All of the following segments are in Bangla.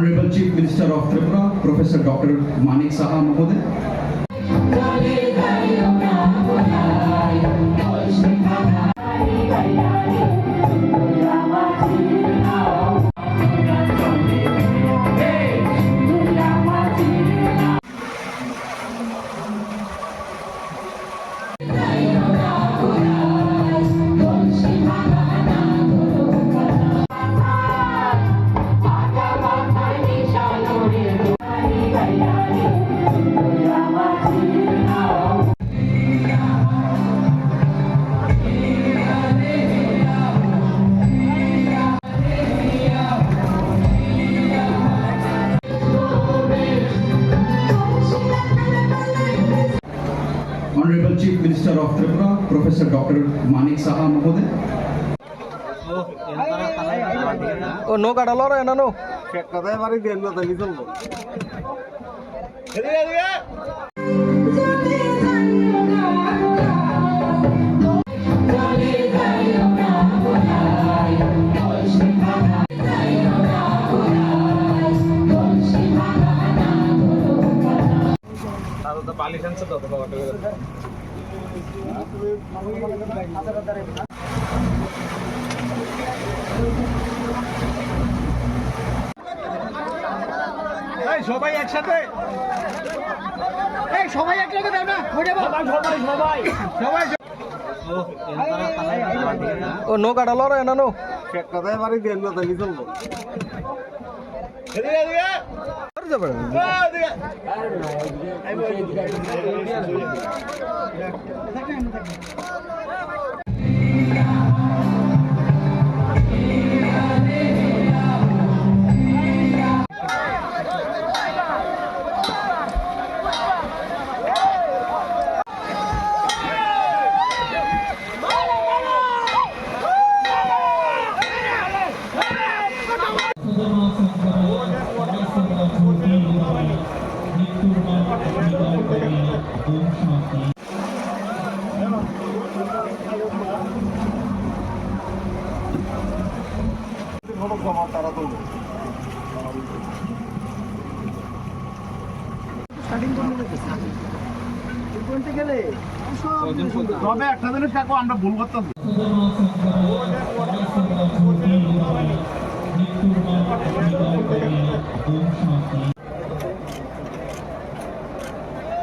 Honorable Chief Minister of Tripura, Professor Dr. Manik Saha Mahoday, Chief Minister of Tripura, Professor Dr. Manik Saha Mahoday. ও নো কাটালো রে না নো কথায় বাড়ি সবাই একসাথে? এই সবাই একসাথে দেও না ওইটা বল। সবাই ও নো কাটালো রে না? নো কথায় বাড়ি দেন না তাহলে চলবো? তারা তুলবো তবে একটা জিনিস কাকু আমরা ভুল করতাম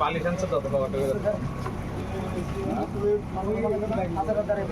না ওইটা বল। সবাই